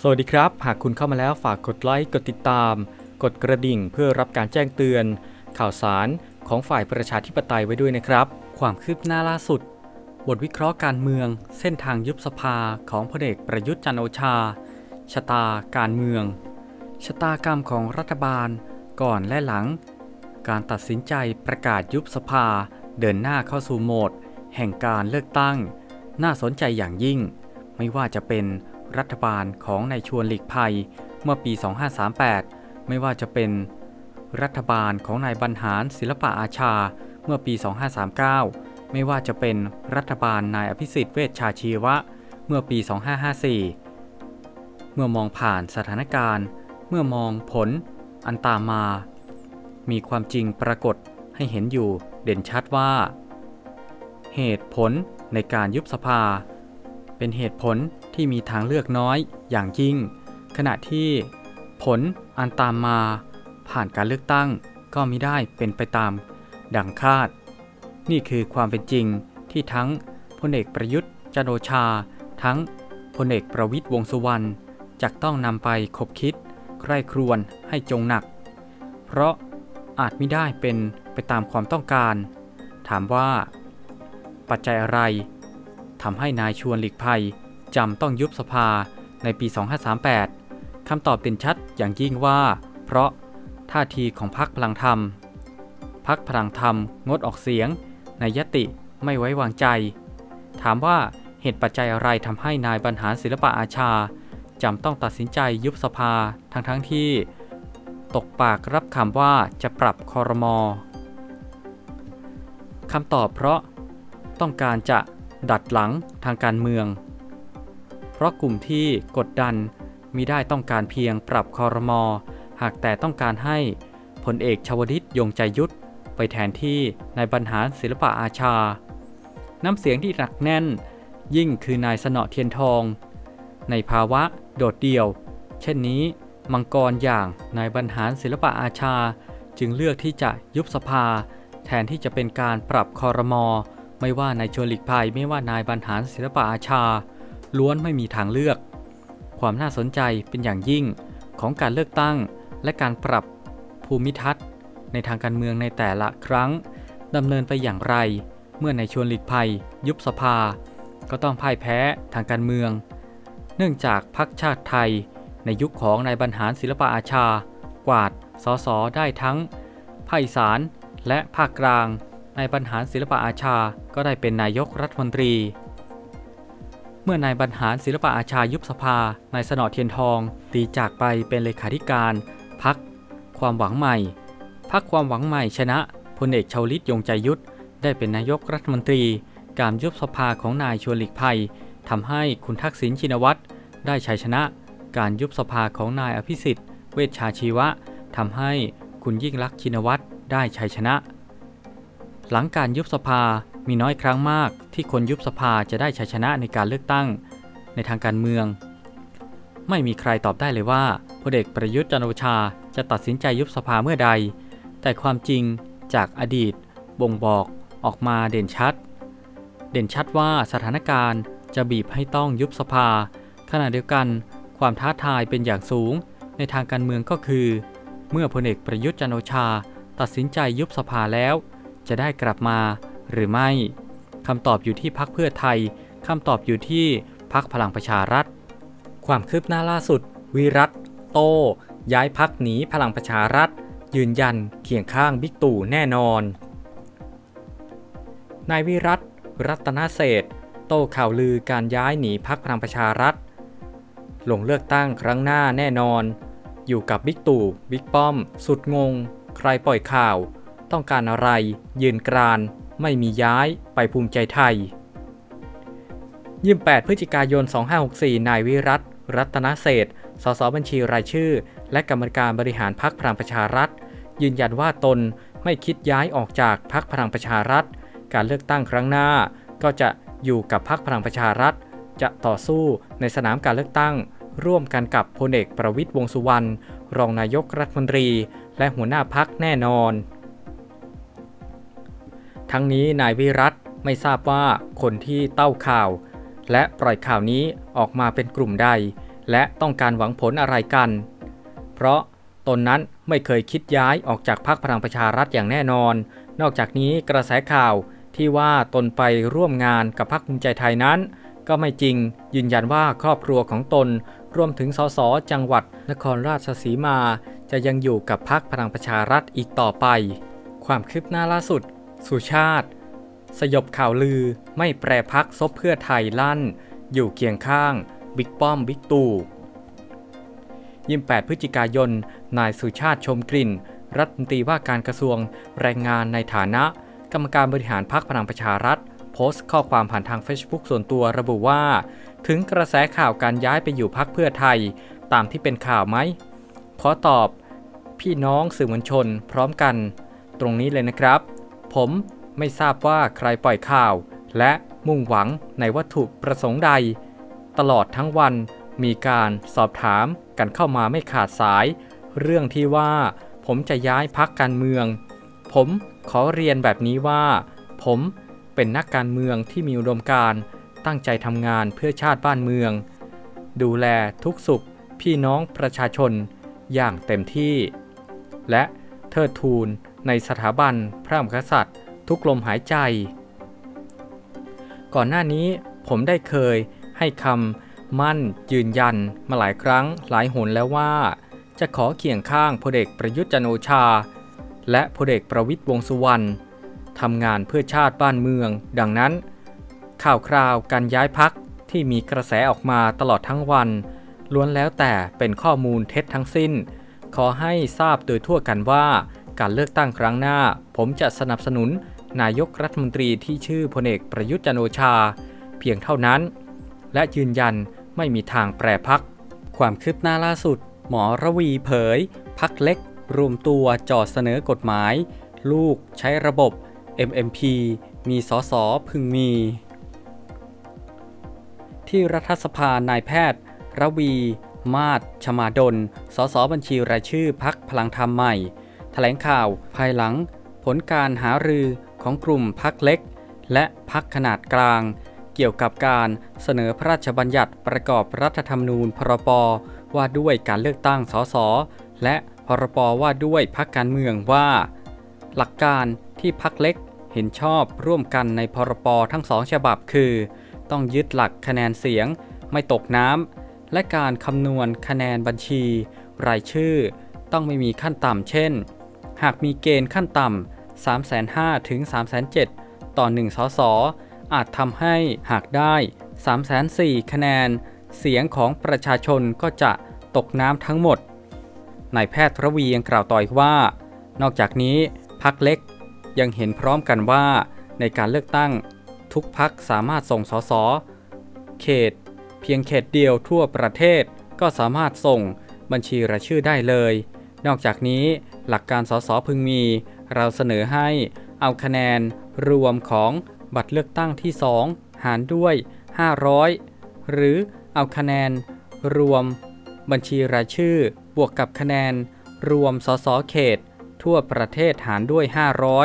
สวัสดีครับ หากคุณเข้ามาแล้วฝากกดไลค์ กดติดตาม กดกระดิ่งเพื่อรับการแจ้งเตือน ข่าวสารของฝ่ายประชาธิปไตยไว้ด้วยนะครับ ความคืบหน้าล่าสุด บทวิเคราะห์การเมือง เส้นทางยุบสภาของพลเอกประยุทธ์จันโอชา ชะตาการเมือง ชะตากรรมของรัฐบาล ก่อนและหลัง การตัดสินใจประกาศยุบสภา เดินหน้าเข้าสู่โหมด แห่งการเลือกตั้ง น่าสนใจอย่างยิ่ง ไม่ว่าจะเป็น รัฐบาลของนายชวนหลีกภัยเมื่อปี 2538 ไม่ว่าจะเป็น รัฐบาลของนายบรรหารศิลปะอาชาเมื่อปี 2539 ไม่ว่าจะเป็นรัฐบาลนายอภิสิทธิ์เวชชาชีวะ เมื่อปี 2554 เมื่อมองผ่านสถานการณ์ เมื่อมองผลอันตามมา มีความจริงปรากฏให้เห็นอยู่เด่นชัดว่า เหตุผลในการยุบสภา เป็นเหตุผล ที่มีทางเลือกน้อยอย่างยิ่ง ขณะที่ผลอันตามมา ผ่านการเลือกตั้งก็มิได้เป็นไปตามดังคาด นี่คือความเป็นจริงที่ทั้งพลเอกประยุทธ์จันโอชา ทั้งพลเอกประวิตยวงสุวรรณจะต้องนำไปคบคิด ใคร่ครวญให้จงหนัก เพราะอาจไม่ได้เป็นไปตามความต้องการ ถามว่า ปัจจัยอะไรทำให้นายชวนหลีกภัย จำต้องยุบสภาในปี 2538 คำตอบเด่นชัดอย่างยิ่งว่า เพราะท่าทีของพรรคพลังธรรม พรรคพลังธรรมงดออกเสียง ในยติไม่ไว้วางใจ ถามว่าเหตุปัจจัยอะไรทำให้นายบรรหารศิลปะอาชาจำต้องตัดสินใจยุบสภาทั้งทั้งที่ ตกปากรับคำว่าจะปรับคอรมอคำตอบเพราะ ต้องการจะดัดหลังทางการเมือง เพราะกลุ่มที่กดดันมิได้ต้องการเพียงปรับคอรมอหากแต่ต้องการให้พลเอกชวลิตยงใจยุทธไปแทนที่นายบรรหารศิลปะอาชา น้ำเสียงที่หนักแน่น ยิ่งคือนายสนอเทียนทอง ในภาวะโดดเดี่ยว เช่นนี้ มังกรอย่างนายบรรหารศิลปะอาชา จึงเลือกที่จะยุบสภา แทนที่จะเป็นการปรับคอรมอ ไม่ว่านายชวนหลีกภัยไม่ว่านายบรรหารศิลปะอาชา ล้วนไม่มีทางเลือก ความน่าสนใจเป็นอย่างยิ่งของการเลือกตั้ง และการปรับภูมิทัศน์ ในทางการเมืองในแต่ละครั้งดำเนินไปอย่างไร เมื่อในชวนหลีกภัย ยุบสภา ก็ต้องพ่ายแพ้ทางการเมือง เนื่องจากพรรคชาติไทย ในยุคของนายบรรหารศิลปะอาชา กวาดสสได้ทั้งภาคอีสานและภาคกลางนายบรรหารศิลปะอาชาก็ได้เป็นนายกรัฐมนตรี เมื่อนายบรรหารศิลปะอาชายุบสภานายสนอเทียนทอง ตีจากไปเป็นเลขาธิการพักความหวังใหม่พักความหวังใหม่ชนะพลเอกชาวลิตยงใจยุทธได้เป็นนายกรัฐมนตรี การยุบสภาของนายชวนหลีกภัยทำให้คุณทักษิณชินวัตรได้ชัยชนะ การยุบสภาของนายอภิสิทธิ์ เวชชาชีวะทำให้คุณยิ่งลักชินวัตรได้ชัยชนะ หลังการยุบสภา มีน้อยครั้งมากที่คนยุบสภาจะได้ชัยชนะในการเลือกตั้ง ในทางการเมือง ไม่มีใครตอบได้เลยว่าพลเอกประยุทธ์จันโอชาจะตัดสินใจยุบสภาเมื่อใด แต่ความจริงจากอดีต บ่งบอกออกมาเด่นชัด เด่นชัดว่าสถานการณ์จะบีบให้ต้องยุบสภา ขณะเดียวกัน ความท้าทายเป็นอย่างสูง ในทางการเมืองก็คือ เมื่อพลเอกประยุทธ์จันโอชา ตัดสินใจยุบสภาแล้ว จะได้กลับมา หรือไม่คำตอบอยู่ที่พักเพื่อไทยคำตอบอยู่ที่พักพลังประชารัฐ ความคืบหน้าล่าสุด วิรัตโต ย้ายพักหนีพลังประชารัฐ ยืนยันเคียงข้างบิ๊กตู่แน่นอน นายวิรัตรัตนเศรษฐ์โต้ข่าวลือการย้ายหนีพักพลังประชารัฐ ลงเลือกตั้งครั้งหน้าแน่นอน อยู่กับบิ๊กตู่บิ๊กป้อม สุดงง ใครปล่อยข่าว ต้องการอะไร ยืนกราน ไม่มีย้ายไปภูมิใจไทย 28 พฤศจิกายน 2564 นายวิรัตรัตนเศษสสบัญชีรายชื่อ และกรรมการบริหารพรรคพลังประชารัฐ ยืนยันว่าตนไม่คิดย้ายออกจากพรรคพลังประชารัฐ การเลือกตั้งครั้งหน้า ก็จะอยู่กับพรรคพลังประชารัฐ จะต่อสู้ในสนามการเลือกตั้ง ร่วมกันกับพลเอกประวิตยวงสุวรรณรองนายกรัฐมนตรี และหัวหน้าพักแน่นอน ทั้งนี้นายวิรัตไม่ทราบว่าคนที่เต้าข่าว และปล่อยข่าวนี้ออกมาเป็นกลุ่มใด และต้องการหวังผลอะไรกัน เพราะตนนั้นไม่เคยคิดย้ายออกจากพรรคพลังประชารัฐอย่างแน่นอน นอกจากนี้กระแสข่าวที่ว่าตนไปร่วมงานกับพรรคภูมิใจไทยนั้น ก็ไม่จริงยืนยันว่าครอบครัวของตน รวมถึงสสจังหวัดนครราชสีมา จะยังอยู่กับพรรคพลังประชารัฐอีกต่อไป ความคืบหน้าล่าสุด สุชาติ สยบข่าวลือไม่แปรพักซบเพื่อไทยลั่น อยู่เคียงข้าง บิ๊กป้อม บิ๊กตู่ยิม8พฤศจิกายน นายสุชาติชมกลิ่น รัฐมนตรีว่าการกระทรวงแรงงานในฐานะ กรรมการบริหารพรรคพลังประชารัฐ โพสต์ข้อความผ่านทาง Facebook ส่วนตัวระบุว่า ถึงกระแสข่าวการย้ายไปอยู่พรรคเพื่อไทย ตามที่เป็นข่าวไหม ขอตอบ พี่น้องสื่อมวลชนพร้อมกัน ตรงนี้เลยนะครับ ผมไม่ทราบว่าใครปล่อยข่าว และมุ่งหวังในวัตถุประสงค์ใด ตลอดทั้งวันมีการสอบถามกันเข้ามาไม่ขาดสาย เรื่องที่ว่าผมจะย้ายพักการเมือง ผมขอเรียนแบบนี้ว่า ผมเป็นนักการเมืองที่มีอุดมการตั้งใจทำงานเพื่อชาติบ้านเมือง ดูแลทุกสุขพี่น้องประชาชนอย่างเต็มที่ และเทิดทูน ในสถาบันพระมหากษัตริย์ ทุกลมหายใจ ก่อนหน้านี้ผมได้เคยให้คำมั่นยืนยันมาหลายครั้งหลายหนแล้วว่า จะขอเคียงข้างพลเอกประยุทธ์จันโอชา และพลเอกประวิตยวงสุวรรณทำงานเพื่อชาติบ้านเมือง ดังนั้น ข่าวคราวการย้ายพักที่มีกระแสออกมาตลอดทั้งวัน ล้วนแล้วแต่เป็นข้อมูลเท็จทั้งสิ้น ขอให้ทราบโดยทั่วกันว่า การเลือกตั้งครั้งหน้า ผมจะสนับสนุนนายกรัฐมนตรีที่ชื่อพลเอกประยุทธ์จันโอชา เพียงเท่านั้น และยืนยันไม่มีทางแปรพัก ความคืบหน้าล่าสุด หมอระวีเผย พักเล็ก รวมตัวจ่อเสนอกฎหมาย ลูกใช้ระบบ MMP มีสสพึงมี ที่รัฐสภานายแพทย์ ระวี มาศชมาดล สสบัญชีรายชื่อพักพลังธรรมใหม่ ถลงข่าวภายหลัง ผลการหารือของกลุ่มพักเล็ก และพักขนาดกลาง เกี่ยวกับการเสนอพระราชบัญญัติประกอบรัฐธรรมนูญพรปว่าด้วยการเลือกตั้งสสและพรปว่าด้วยพักการเมืองว่า หลักการที่พักเล็กเห็นชอบร่วมกันในพรปทั้งสองฉบับคือ ต้องยึดหลักคะแนนเสียง ไม่ตกน้ำและการคำนวณคะแนนบัญชี รายชื่อ ต้องไม่มีขั้นต่ำเช่น หากมีเกณฑ์ขั้นต่ำ 3,500ถึง3,700ต่อ 1 สส อาจทำให้หากได้ 3,400คะแนน เสียงของประชาชนก็จะตกน้ำทั้งหมด นายแพทย์ระวียังกล่าวต่ออีกว่า นอกจากนี้พักเล็กยังเห็นพร้อมกันว่าในการเลือกตั้งทุกพักสามารถส่งสส เขต เพียงเขตเดียวทั่วประเทศก็สามารถส่งบัญชีรายชื่อได้เลย นอกจากนี้ หลักการสสพึงมี เราเสนอให้เอาคะแนนรวมของบัตรเลือกตั้งที่ 2 หารด้วย 500 หรือเอาคะแนนรวมบัญชีรายชื่อบวกกับคะแนนรวมสสเขต ทั่วประเทศหารด้วย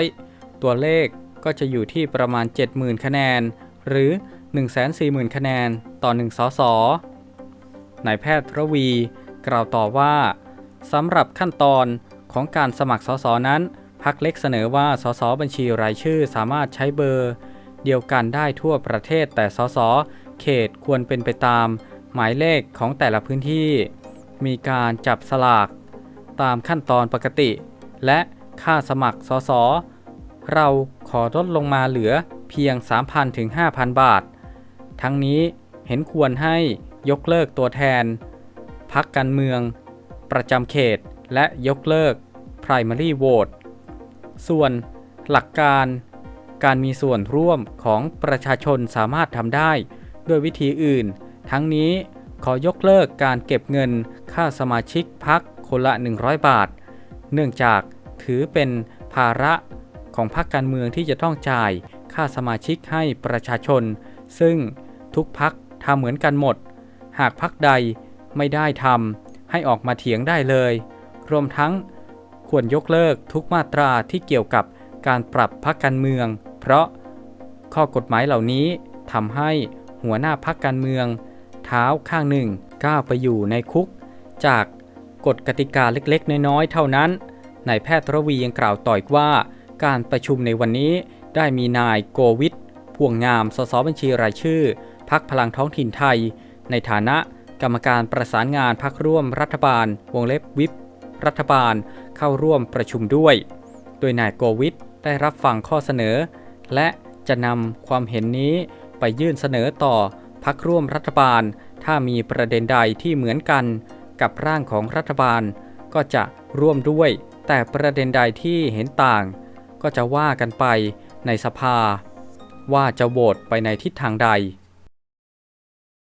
500 ตัวเลขก็จะอยู่ที่ประมาณ 70,000 คะแนน หรือ 140,000 คะแนนต่อ 1 สสนายแพทย์ระวี กล่าวต่อว่าสำหรับขั้นตอน ของการสมัครสสนั้นพักเล็กเสนอว่าสสบัญชีรายชื่อสามารถใช้เบอร์ เดียวกันได้ทั่วประเทศแต่สสเขตควรเป็นไปตาม หมายเลขของแต่ละพื้นที่ มีการจับสลาก ตามขั้นตอนปกติ และค่าสมัครสสเราขอลดลงมาเหลือเพียง 3,000ถึง5,000 บาท ทั้งนี้เห็นควรให้ยกเลิกตัวแทน พักการเมือง ประจำเขต และยกเลิก primary vote ส่วนหลักการการมีส่วนร่วมของประชาชนสามารถทำได้ด้วยวิธีอื่น ทั้งนี้ขอยกเลิกการเก็บเงินค่าสมาชิกพักคนละ 100 บาท เนื่องจากถือเป็นภาระของพรรคการเมืองที่จะต้องจ่ายค่าสมาชิกให้ประชาชน ซึ่งทุกพักทำเหมือนกันหมด หากพักใดไม่ได้ทำให้ออกมาเถียงได้เลย รวมทั้ง ควรยกเลิกทุกมาตราที่เกี่ยวกับการปรับพักการเมือง เพราะข้อกฎหมายเหล่านี้ทำให้หัวหน้าพักการเมือง เท้าข้างหนึ่งก้าวไปอยู่ในคุก จากกฎกติกาเล็กๆ น้อยๆ เท่านั้นนายแพทย์ระวียังกล่าวต่ออีกว่า การประชุมในวันนี้ได้มีนายโกวิทพวงงามสสบัญชีรายชื่อ พักพลังท้องถิ่นไทย ในฐานะกรรมการประสานงานพักร่วมรัฐบาล วงเล็บวิป รัฐบาลเข้าร่วมประชุมด้วย โดยนายโกวิทได้รับฟังข้อเสนอ และจะนำความเห็นนี้ไปยื่นเสนอต่อพักร่วมรัฐบาล ถ้ามีประเด็นใดที่เหมือนกันกับร่างของรัฐบาล ก็จะร่วมด้วย แต่ประเด็นใดที่เห็นต่าง ก็จะว่ากันไปในสภา ว่าจะโหวตไปในทิศทางใด